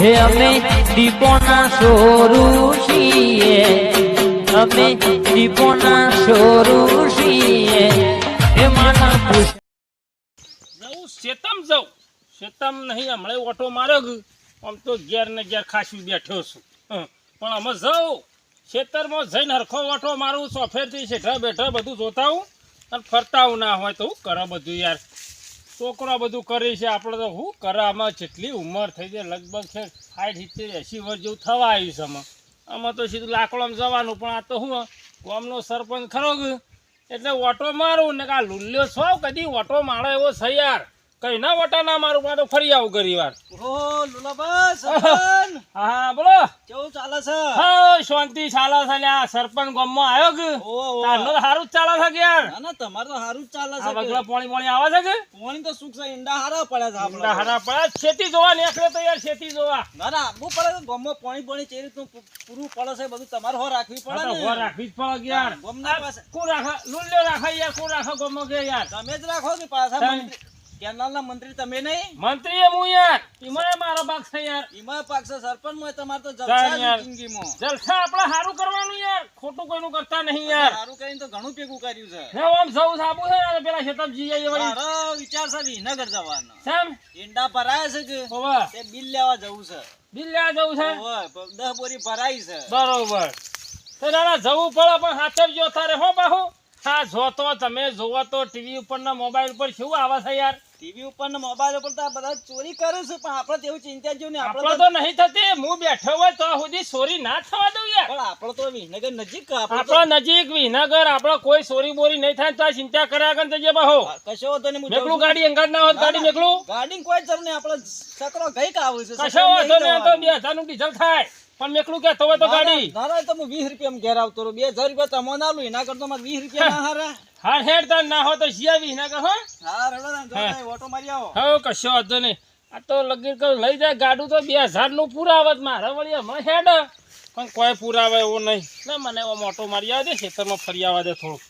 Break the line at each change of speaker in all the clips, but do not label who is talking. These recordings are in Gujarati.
હે અમે દીપોના સોરું છીએ અમે દીપોના સોરું છીએ હે માના
જવું, શેતમ જવું. શેતમ નહીં, હમણાં ઓટો માર્યો આમ તો ઘેર ને ઘેર ખાસી બેઠો છું. પણ અમે જવું. ખેતરમાં જઈને હરખો ઓટો મારું, સોફેરથી શેઠા બેઠા બધું જોતા હું અને ફરતા ના હોય તો હું કરો બધું યાર. છોકરો બધું કરે છે. આપણે તો શું કરે? જેટલી ઉંમર થઈ છે લગભગ છે સાઠ સિત્તેર એંસી વર્ષ જેવું થવા આવ્યું છે આમાં. આમાં તો સીધું લાકડામાં જવાનું, પણ આ તો શું ગામનો સરપંચ ખરો એટલે ઓટો મારું, ને કા લુલ્યો છો? કદી ઓટો મારો એવો છે કઈ ના વટા ના મારું મારે ફરી આવું ઘરી વાર.
ઓહો લુલાબા સરપંચ.
હા બોલો.
કેવું ચાલે છે?
હા શાંતિ ચાલે છે ને આ સરપંચ ગામમાં આવ્યો કે. તારનો તો સારું જ ચાલે છે કે યાર?
ના ના તમારે તો સારું જ ચાલે છે
બગલા પાણી પાણી આવે છે કે?
પાણી તો સુખ છે ઈંડા હારા પડ્યા છે આપણે
હરા પડ્યા ખેતી જોવા નીકળે તો યાર ખેતી જોવા.
ના ના આપવું પડે તો ગામમાં પાણી પાણી ચેરી રીતનું પૂરું પડે છે બધું તમારે હો રાખવી પડે
તો
ને
હો રાખવી જ પડે કે યાર.
ગામના પાસે.
કોણ રાખે? લુલ્યો રાખે યાર કોણ રાખે ગામમાં કે યાર?
તમે જ રાખો કે પાછા મંત્રી કેનાલના મંત્રી તમે નહીં?
મંત્રી હું યાર. ઈમાં મારો ભાગ છે યાર.
એમાં પાક છે સરપંચમાં તમાર તો જલસા. જ જિંદગીમાં.
જલસા આપણે સારું કરવાનું યાર. ખોટું કોઈનું કરતા નહીં યાર.
હારું કરીને તો ઘણું ભેગું કર્યું છે.
હે આમ જવું સાબુ છે યાર પેલા શેતમજી આઈએ વળી.
મારો વિચાર છે વિનગર જવાનો.
સમ
ઈંડા ભરાય છે કે?
ઓવા
તે બિલ લેવા જવું છે.
બિલ લેવા જવું છે?
ઓવે, દસ બોરી ભરાઈ છે.
બરોબર. તો નાના જવું પડે પણ હાથરજો તારે હો બાહુ. હા જોતો તમે જોવો તો ટીવી ઉપર ના મોબાઈલ ઉપર શું આવે છે યાર?
ટીવી ઉપર ને મોબાઈલ ઉપર તો બધા ચોરી કરે છે પણ આપણે તેવું ચિંતા જેવું નહીં
આપણે તો નહીં થતી. હું બેઠો હોય તો સુધી ચોરી ના થવા દઉં યાર.
પણ આપણે તો વિનગર નજીક આપણે
નજીક વિનગર આપણો કોઈ ચોરી બોરી નહીં થાય તો આ ચિંતા કર્યા કરે જજે બહુ.
કશો વાંધો નહીં
મેકલું ગાડી અંગાડ ના હોત ગાડી મેકલું?
ગાડી કોઈ જરૂર નહીં આપણે સકરો ગઈ કાવું છે
કશો વાંધો નહીં તો બે હજારનું ડીઝલ થાય. પણ મેકલું કે તવે તો ગાડી.
ના ના તો હું વીસ રૂપિયા ઘેર આવતો બે હજાર રૂપિયા તમને આલું એના કરતો મારે 20 રૂપિયા ના હારા.
હા હેડ તાર ના હો તો સિયાવી ના કહો
હા. રડો ના ઓટો મારી આવો.
હો કશો વાંધો નહીં. આ તો લગીર કર લઈ જાય ગાડું તો 2000 નું પુરાવત મારા વળી હમણાં હેડ. પણ કોઈ પુરાવે એવો નહીં. ને મને એવો મોટો મારી આવે દે ખેતરમાં ફરી આવવા દે થોડું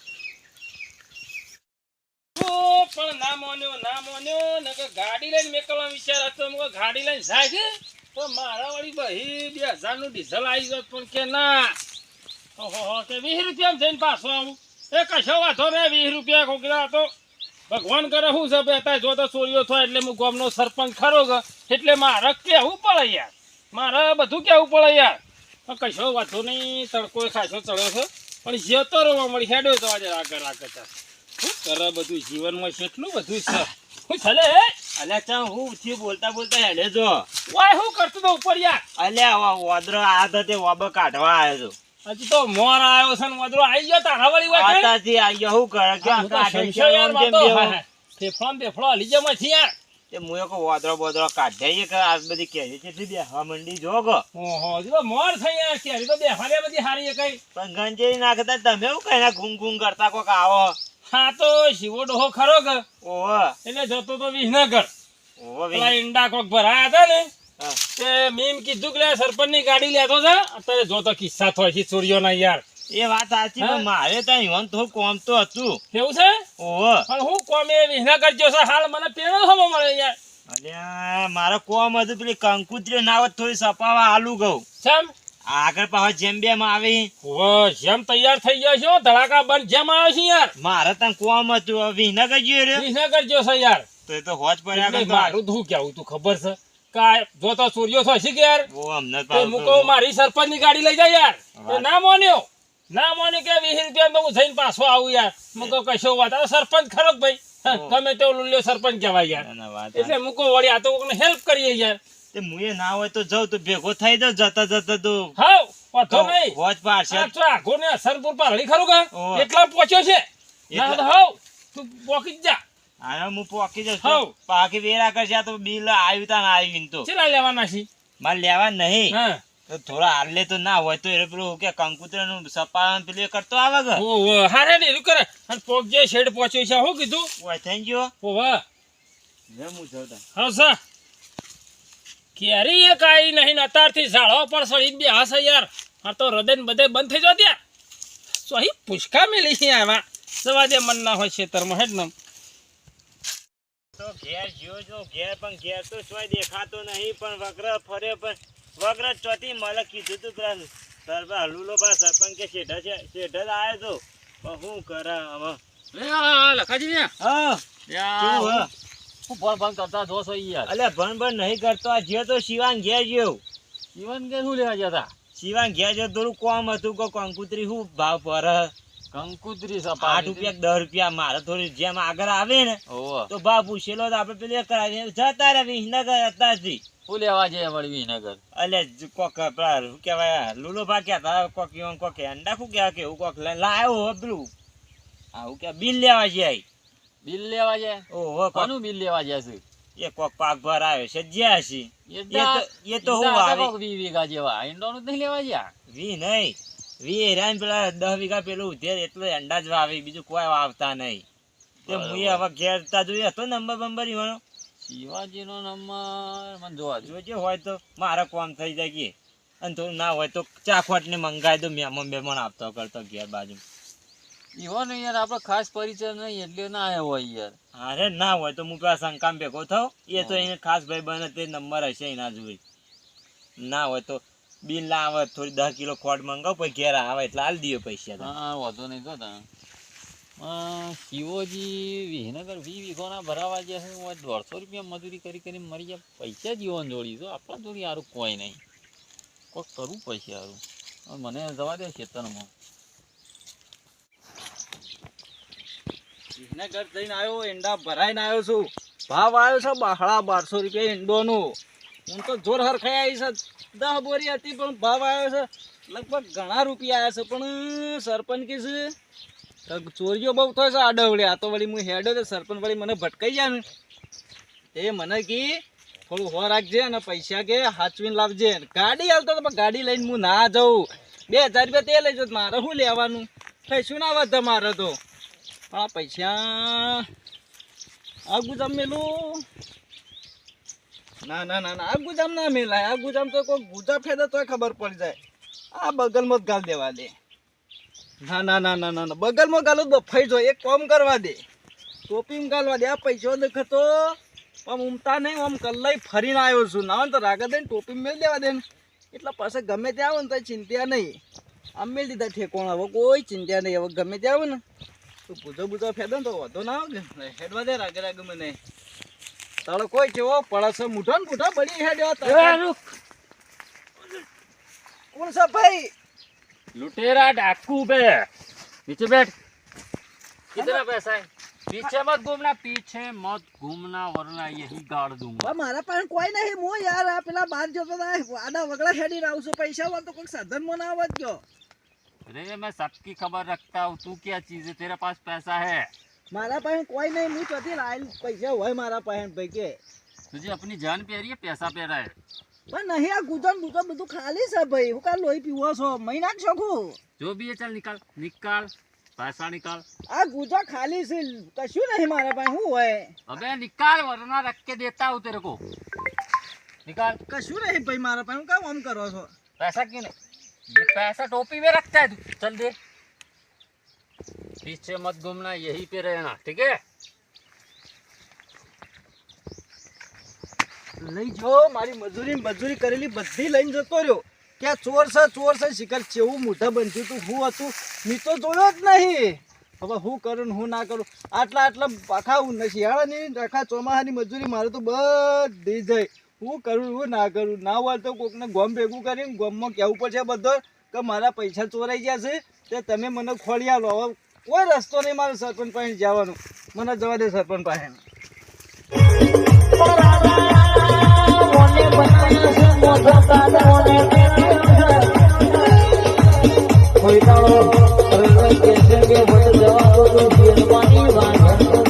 પણ ના મોન્યો ના મોન્યો ને ગાડી લઈને મેકલવા વિચાર હતો ગાડી લઈને જાય છે. તો મારા વળી બહી બે હજાર ડીઝલ આવી જાય પણ કે ના. ઓહો વીસ રૂપિયા જઈને પાછો આવું. એ કશો વાંધો ને વીસ રૂપિયા કોકરા તો ભગવાન કરે શું છે બે અત્યારે જો તો ચોરીઓ થાય એટલે હું ગામનો સરપંચ ખરો ગ એટલે મારે કેવું પડે યાર. મારે બધું કેવું પડે યાર. પણ કશો વાંધો નહીં, તડકો ખાસો ચડ્યો છે. પણ જતો રહો મળી હેડ્યો તો આજે આગળ આગળ. શું કરે બધું? જીવનમાં કેટલું બધું છે. હું ચાલે હે
અલ્યા ચા હું ઉઠી બોલતા બોલતા હેડે જો.
ઓય હું કરતો તો ઉપર યાર.
અલ્યા વાદરો આ તો તે વાબો કાઢવા આવ્યો
હજી તો મોર આવ્યો છે ને વદરો આવી ગયો તારા વળી વાત
આતાજી આયો હું કરે કે
આ હું તો યાર તો હા. ફેફડામાં બેફડો હલી જાય છે યાર.
તે મુયો એક વાદરો બોદરો કાઢે કે આ બધી કેરી કેટલી બેહવા મંડી જો
ઓહો જો મોર થઈ યાર કેરી તો બેફાડે બધી હારી છે કઈ.
પણ ગંજે નાખતા તમે હું કઈ ઘૂમ ઘૂમ કરતા કોક આવો?
હા તો શિવો ડોહો ખરો કે?
ઓહો.
એટલે જતો તો વિસનગર.
ઓહો
પેલા ઈંડા કોક ભરાયા હતા ને તે મેમ કીધું કે સરપંચની ગાડી લેતો છે અત્યારે જોતો કિસ્સા થાય છે ચોરીઓ ના યાર.
એ વાત સાચી પણ મારે ત્યાં ઈવન થોડું કોમ તો હતું.
કેવું છે?
ઓહો.
પણ હું કોમે વિસનગર જો છે હાલ મને પેલો હમો મળે યાર.
અલ્યા મારા કોમ હતું પેલી કંકુત્રી નાવત થોડી સપાવા આલુ ગઉ.
કેમ
આગળ પાછા જેમ બેમ આવી.
જેમ તૈયાર થઈ ગયો છો ધડાકા બંધ જેમ આવે છે યાર.
મારે તને કોમ હતું વિનગર ગયો રે
વિસનગર જો છે યાર.
તો એ તો હોજ પડ્યા
મારું ધું કેવું તું ખબર છે? કા જો તો ચોરીઓ થશે કે યાર?
ઓ અમને
તો મુકો મારી સરપંચની ગાડી લઈ જાય યાર. તો ના મોન્યો? ના માન્યો કે વીસ રૂપિયા તો હું જઈને પાછો આવું યાર. મૂકો કશો વાત. સરપંચ ખરો ભાઈ. ગમે તેવું લુલ્યો સરપંચ કહેવાય યાર. એટલે મૂકો વળી આ તો કોઈને હેલ્પ કરીએ યાર.
તે મુએ ના હોય તો જાઉં તો ભેગો થઈ જાવ જતા જતા તો
હાવ વાંધો નહીં.
વોચ પાડશે.
આ ગોને સરપુર પર હળી ખરું કે? એટલા પહોંચ્યો છે? ના તો હાવ તું પોકી જા
આને હું પોકી જાઉં હાવ પાકી વેરા કરશે આ તો બિલ આવ્યું તા ના આવ્યું તો.
ચેલા લેવાના છે?
મારે લેવા નહીં.
હા.
તો થોડા હાલે તો ના હોય તો એ પેલું કે કંકુતરા નું સપાન પેલું કરતો આવે કે?
ઓ હારે ને એવું કરે. અને પોક જે શેડ પહોંચ્યો છે હું કીધું?
ઓય થઈ ગયો
ઓહો
લે હું જાઉં.
હા સર કેરી એ કાંઈ નહીં ને અત્યારથી ઝાડવા પર સળી બે હશે યાર. આ તો હૃદય ને બધે બંધ થઈ જતી યાર સહી પૂછકા મેલી છે આમાં? જવા દે મન ના હોય ખેતરમાં હેડ ને.
તો ઘેર જ્યો જો ઘેર પણ ઘેર તો સોય દેખાતો નહીં પણ વગ્ર ફરે પણ વગ્ર ચોથી મલક કીધું તું પેલા સરપંચ હલુલો બા સરપંચ કે શેઠા છે શેઠા જ આવ્યો તો. હું કરા હવે
લખાજી
હા? કેવું
ભણ ફોન કરતા જોશો યાર
અલ્યા ભણ ભણ નહીં કરતો આ જ્યો તો શિવાન ઘેર જેવું.
શિવાન ઘેર શું લેવા જતા?
શિવાન ઘેર જે થોડું કોમ હતું કે કંકુતરી શું ભાવ પર?
કંકુત્રી
આઠ રૂપિયા દસ રૂપિયા મારે થોડી જેમ આગળ આવે ને તો ભાવ પૂછેલો તો આપણે પેલી કરાવીએ જતા રહે વિસનગર અત્યારથી
શું લેવા જાય વળી વિસનગર?
અલે જ કોક પેલા શું કહેવાય લુલો ભા કહેતા કોક કોક અંડા શું કહેવાય કેવું કોક લાવ્યો લાયો હો પેલું. આવું કે બિલ લેવા જાય.
બિલ લેવા જાય?
ઓહો
કોનું બિલ લેવા જાય છે?
એ કોક પાક ભર આવે છે જ્યાં છે
એ
તો હું આવે.
વી વીઘા જેવા. ઈંડોનું નહીં લેવા જ્યા?
વી નહીં. વી હેરાન પેલા દસ વીઘા પેલું ઉધેર એટલે અંડા જ વાવી બીજું કોઈ વાવતા નહીં. તે. મુએ હવે ઘેર જોઈએ. હતો નંબર બંબર ઈવાનો
શિવાજીનો નંબર મને જોવા
જોજે હોય તો મારે કોમ થઈ જાય કે. અને થોડું ના હોય તો ચાખવટ ને મંગાવી દો મહેમાન બેમાન આપતો કરતો ઘેર બાજુ.
એવો ને યાર આપણો ખાસ પરિચય નહીં એટલે ના આવ્યો હોય યાર.
અરે ના હોય તો હું પેલા શંકામ ભેગો થાવ એ તો એને ખાસ ભાઈ બને તે નંબર હશે એના જોઈ ના હોય તો બિલ આવે થોડી દસ કિલો ખોટ મંગાવ પછી ઘેર આવે એટલે હાલ દઈએ પૈસા
હા વાંધો નહીં તો તા શિવોજી વિહનગર વી વીઘોના ભરાવા જે છે દોઢસો રૂપિયા મજૂરી કરી કરીને મરી ગયા. પૈસા જીવન જોડી તો આપણા જોડી સારું કોઈ નહીં. કોઈક કરવું પૈસા સારું મને જવા દે ખેતરમાં.
વિસનગર જઈને આવ્યો, ઈંડા ભરાઈને આવ્યો છું. ભાવ આવ્યો છે બાહળા બારસો રૂપિયા ઈંડોનું. હું તો જોર હરખાઈ આવી છે દહ બોરી હતી, પણ ભાવ આવ્યો છે લગભગ ઘણા રૂપિયા આવ્યા છે. પણ, સરપંચ કે છે ચોરીઓ બહુ થાય છે આડવડે આ તો વળી હું હેડો તો સરપંચ વળી મને ભટકાઈ જાય ને. એ મને કી, થોડું હો રાખજે અને પૈસા કે હાચવીને લાવજે. ગાડી હાલતો તો ગાડી લઈને હું ના જાઉં. બે હજાર રૂપિયા તે લઈ જાઉં, મારે શું લેવાનું? કઈશું ના વધે મારે તો. આ પૈસા. આ ગુજામ મેલું. ના ના ના આ ગુજામ ના મેલાય. આ ગુજામ તો કોઈ ગુજા ફેદે તોય ખબર પડી જાય. આ બગલમાં જ ગાલ દેવા દે. ના ના ના ના ના બગલમાં ગાલો બફાઈ જો, એક કોમ કરવા દે. ટોપીમાં ગાલવા દે. આ પૈસો દેખતો પણ ઉમતા નહીં, આમ કલ્લાઈ ફરીને આવ્યો છું. ના તો રાગા દઈને ટોપી મેળ દેવા દે એટલે પાછા ગમે ત્યાં આવે ને તો ચિંતા નહીં. આમ મેળ દીધા ઠેકોણ. હવે કોઈ ચિંતા નહીં. હવે ગમે ત્યાં આવે ને. તો પૂજો પૂજો ફેદો ને તો વધો ના આવે કે હેડવા દે રાગે રાગે મને તાળો કોઈ કેવો પડશે મૂઠો ને મૂઠો બળી હેડ્યો તારે. કોણ છે ભાઈ
लुटेरा डाकू बे नीचे बैठ कितना पैसा है पीछे मत घूमना पीछे मत घूमना वरना यही गाड़ दूंगा
હવે મારા પાસે કોઈ નહીં હું યાર આ પેલા બહાર જતો હતા આડા વગડા હેડી આવું છું પૈસા હોય તો કોઈ સાધન માં ના આવત ગયો
अरे मैं सबकी खबर रखता हूँ तू क्या चीज है तेरे पास पैसा है
મારા પાસે કોઈ નહીં હું ચોથી લાઈન પૈસા હોય મારા પાસે ભાઈ કે
तुझे अपनी जान पे रही है पैसा पे रहा है
પણ નહીં આ ગુજન ગુજન બધું ખાલી છે ભાઈ હું કાલ લોહી પીવો છો મહી નાખ શકું
जो भी है चल निकाल निकाल पैसा निकाल
આ ગુજા ખાલી છે કશું નહીં મારા પાસે શું હોય
अबे निकाल वरना रख के देता हूँ तेरे को निकाल
કશું નહીં ભાઈ મારા પાસે હું કામ આમ કરો છો
पैसा क्यों नहीं ये पैसा टोपी में रखता है तू चल दे पीछे मत घूमना यहीं पे रहना ठीक है
લઈ જો મારી મજૂરી ને મજૂરી કરેલી બધી લઈને જતો રહ્યો કે આ ચોર છે ચોર છે શિકાર ચેવું મોઢા બનતું તું હું હતું મેં તો જોયો જ નહીં હવે હું કરું ને હું ના કરું આટલા આટલા આખા શિયાળાની આખા ચોમાસાની મજૂરી મારે તો બધી જાય હું કરું, હું ના કરું? ના હોય તો કોકને ગોમ ભેગું કરીને ગોમમાં કહેવું પડશે બધો કે મારા પૈસા ચોરાઈ ગયા છે, તે તમે મને ખોલી આલો હવે કોઈ રસ્તો નહીં મારે સરપંચ પાસે જવાનું. મને જવા દે સરપંચ પાસે.
કોઈ જવા દો તો